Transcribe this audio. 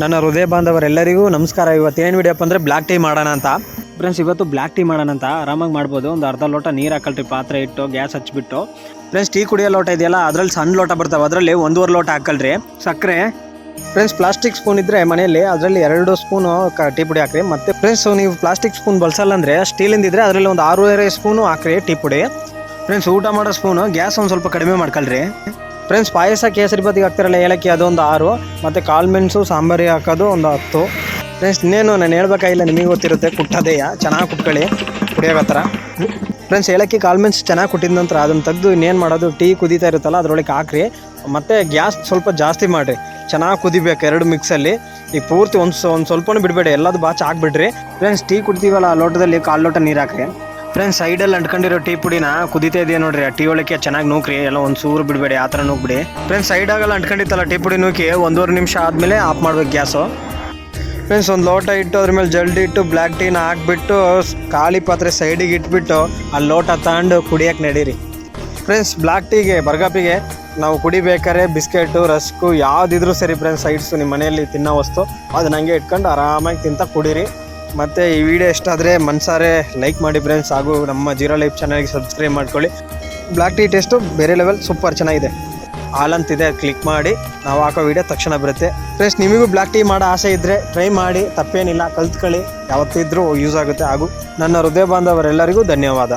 ನನ್ನ ಹೃದಯ ಬಾಂಧವರೆಲ್ಲರಿಗೂ ನಮಸ್ಕಾರ. ಇವತ್ತು ಏನು ವಿಡಿಯೋ ಅಂದರೆ ಬ್ಲ್ಯಾಕ್ ಟೀ ಮಾಡೋಣ ಅಂತ. ಫ್ರೆಂಡ್ಸ್ ಇವತ್ತು ಬ್ಲ್ಯಾಕ್ ಟೀ ಮಾಡೋಣ ಅಂತ. ಆರಾಮಾಗಿ ಮಾಡ್ಬೋದು. ಒಂದು ಅರ್ಧ ಲೋಟ ನೀರು ಹಾಕಲ್ರಿ. ಪಾತ್ರೆ ಇಟ್ಟು, ಗ್ಯಾಸ್ ಹಚ್ಚಿಬಿಟ್ಟು ಫ್ರೆಂಡ್ಸ್ ಟೀ ಕುಡಿಯೋ ಲೋಟ ಇದೆಯಲ್ಲ, ಅದ್ರಲ್ಲಿ ಸಣ್ಣ ಲೋಟ ಬರ್ತಾವೆ. ಅದರಲ್ಲಿ ಒಂದೂವರೆ ಲೋಟ ಹಾಕಲ್ರಿ. ಸಕ್ಕರೆ. ಫ್ರೆಂಡ್ಸ್ ಪ್ಲಾಸ್ಟಿಕ್ ಸ್ಪೂನ್ ಇದ್ದರೆ ಮನೆಯಲ್ಲಿ ಅದರಲ್ಲಿ ಎರಡು ಸ್ಪೂನು ಟೀ ಪುಡಿ ಹಾಕ್ರಿ. ಮತ್ತು ಫ್ರೆಂಡ್ಸ್ ನೀವು ಪ್ಲಾಸ್ಟಿಕ್ ಸ್ಪೂನ್ ಬಳಸಲ್ಲ ಅಂದರೆ ಸ್ಟೀಲಿಂದ ಇದ್ದರೆ ಅದರಲ್ಲಿ ಒಂದು ಆರೂವರೆ ಸ್ಪೂನು ಹಾಕ್ರಿ ಟೀ ಪುಡಿ. ಫ್ರೆಂಡ್ಸ್ ಊಟ ಮಾಡೋ ಸ್ಪೂನು ಗ್ಯಾಸ್ ಒಂದು ಸ್ವಲ್ಪ ಕಡಿಮೆ ಮಾಡ್ಕೊಳ್ರಿ. ಫ್ರೆಂಡ್ಸ್ ಪಾಯಸ ಕೇಸರಿ ಬದಿಗೆ ಹಾಕ್ತಿರಲ್ಲ, ಏಲಕ್ಕಿ ಅದೊಂದು ಆರು, ಮತ್ತು ಕಾಳು ಮೆಣಸು ಸಾಂಬಾರಿ ಹಾಕೋದು ಒಂದು ಹತ್ತು. ಫ್ರೆಂಡ್ಸ್ ಇನ್ನೇನು ನಾನು ಹೇಳ್ಬೇಕಾಗಿಲ್ಲ, ನಿಮಗೆ ಗೊತ್ತಿರುತ್ತೆ, ಕುಟ್ಟೋದೇಯ, ಚೆನ್ನಾಗಿ ಕುಟ್ಕೊಳ್ಳಿ, ಕುಡಿಯೋ ಥರ ಫ್ರೆಂಡ್ಸ್ ಏಲಕ್ಕಿ ಕಾಳು ಮೆಣಸು ಚೆನ್ನಾಗಿ ಕುಟ್ಟಿದ ನಂತರ ಅದನ್ನು ತೆಗೆದು ಇನ್ನೇನು ಮಾಡೋದು, ಟೀ ಕುದೀತಾ ಇರುತ್ತಲ್ಲ, ಅದರೊಳಗೆ ಹಾಕ್ರಿ. ಮತ್ತು ಗ್ಯಾಸ್ ಸ್ವಲ್ಪ ಜಾಸ್ತಿ ಮಾಡಿರಿ. ಚೆನ್ನಾಗಿ ಕುದಿಬೇಕು, ಎರಡು ಮಿಕ್ಸಲ್ಲಿ ಈಗ ಪೂರ್ತಿ ಒಂದು ಒಂದು ಸ್ವಲ್ಪನೂ ಬಿಡಬೇಡಿ, ಎಲ್ಲದು ಬಾಚ್ ಹಾಕ್ಬಿಡ್ರಿ. ಫ್ರೆಂಡ್ಸ್ ಟೀ ಕುಡ್ತೀವಲ್ಲ, ಲೋಟದಲ್ಲಿ ಕಾಲು ಲೋಟ ನೀರು ಹಾಕ್ರಿ. ಫ್ರೆಂಡ್ಸ್ ಸೈಡಲ್ಲಿ ಅಂಟ್ಕೊಂಡಿರೋ ಟೀ ಪುಡಿನ ಕುದಿತಾ ಇದೆಯಾ ನೋಡ್ರಿ. ಆ ಟೀ ಒಳಕ್ಕೆ ಚೆನ್ನಾಗಿ ನೂಕ್ರಿ. ಎಲ್ಲ ಒಂದು ಸೂರು ಬಿಡಬೇಡಿ ಆ ಥರ ನೂಕ್ಬಿಡಿ ಫ್ರೆಂಡ್ಸ್ ಸೈಡಾಗೆಲ್ಲ ಅಂಟ್ಕೊಂಡಿತ್ತಲ್ಲ ಟೀ ಪುಡಿ ನೂಕಿ ಒಂದೂವರೆ ನಿಮಿಷ ಆದಮೇಲೆ ಆಫ್ ಮಾಡ್ಬೇಕು ಗ್ಯಾಸು. ಫ್ರೆಂಡ್ಸ್ ಒಂದು ಲೋಟ ಇಟ್ಟು ಅದ್ರ ಮೇಲೆ ಜಲ್ದಿ ಇಟ್ಟು ಬ್ಲ್ಯಾಕ್ ಟೀನ ಹಾಕ್ಬಿಟ್ಟು ಖಾಲಿ ಪಾತ್ರೆ ಸೈಡಿಗೆ ಇಟ್ಬಿಟ್ಟು ಆ ಲೋಟ ತಗೊಂಡು ಕುಡಿಯೋಕೆ ನಡೀರಿ. ಫ್ರೆಂಡ್ಸ್ ಬ್ಲ್ಯಾಕ್ ಟೀಗೆ ಬರ್ಗಾಪಿಗೆ ನಾವು ಕುಡಿಬೇಕಾದ್ರೆ ಬಿಸ್ಕೆಟು, ರಸ್ಕು ಯಾವುದಿದ್ರೂ ಸರಿ ಫ್ರೆಂಡ್ಸ್ ಸೈಡ್ಸು ನಿಮ್ಮ ಮನೆಯಲ್ಲಿ ತಿನ್ನೋ ವಸ್ತು. ಅದನ್ನ ಹಂಗೆ ಇಟ್ಕೊಂಡು ಆರಾಮಾಗಿ ತಿಂತ ಕುಡೀರಿ. ಮತ್ತು ಈ ವಿಡಿಯೋ ಇಷ್ಟ ಆದರೆ ಮನ್ಸಾರೆ ಲೈಕ್ ಮಾಡಿ ಫ್ರೆಂಡ್ಸ್ ಹಾಗೂ ನಮ್ಮ ಜೀರೋ ಲೈಫ್ ಚಾನಲ್ಗೆ ಸಬ್ಸ್ಕ್ರೈಬ್ ಮಾಡ್ಕೊಳ್ಳಿ. ಬ್ಲ್ಯಾಕ್ ಟೀ ಟೇಸ್ಟು ಬೇರೆ ಲೆವೆಲ್ ಸೂಪರ್ ಚೆನ್ನಾಗಿದೆ. ಆಲ್ ಹಾಲಂತಿದೆ ಕ್ಲಿಕ್ ಮಾಡಿ, ನಾವು ಹಾಕೋ ವಿಡಿಯೋ ತಕ್ಷಣ ಬರುತ್ತೆ. ಫ್ರೆಂಡ್ಸ್ ನಿಮಗೂ ಬ್ಲ್ಯಾಕ್ ಟೀ ಮಾಡೋ ಆಸೆ ಇದ್ದರೆ ಟ್ರೈ ಮಾಡಿ, ತಪ್ಪೇನಿಲ್ಲ, ಕಲ್ತ್ಕೊಳ್ಳಿ. ಯಾವತ್ತಿದ್ರೂ ಯೂಸ್ ಆಗುತ್ತೆ ಹಾಗೂ ನನ್ನ ಹೃದಯ ಬಾಂಧವರೆಲ್ಲರಿಗೂ ಧನ್ಯವಾದ.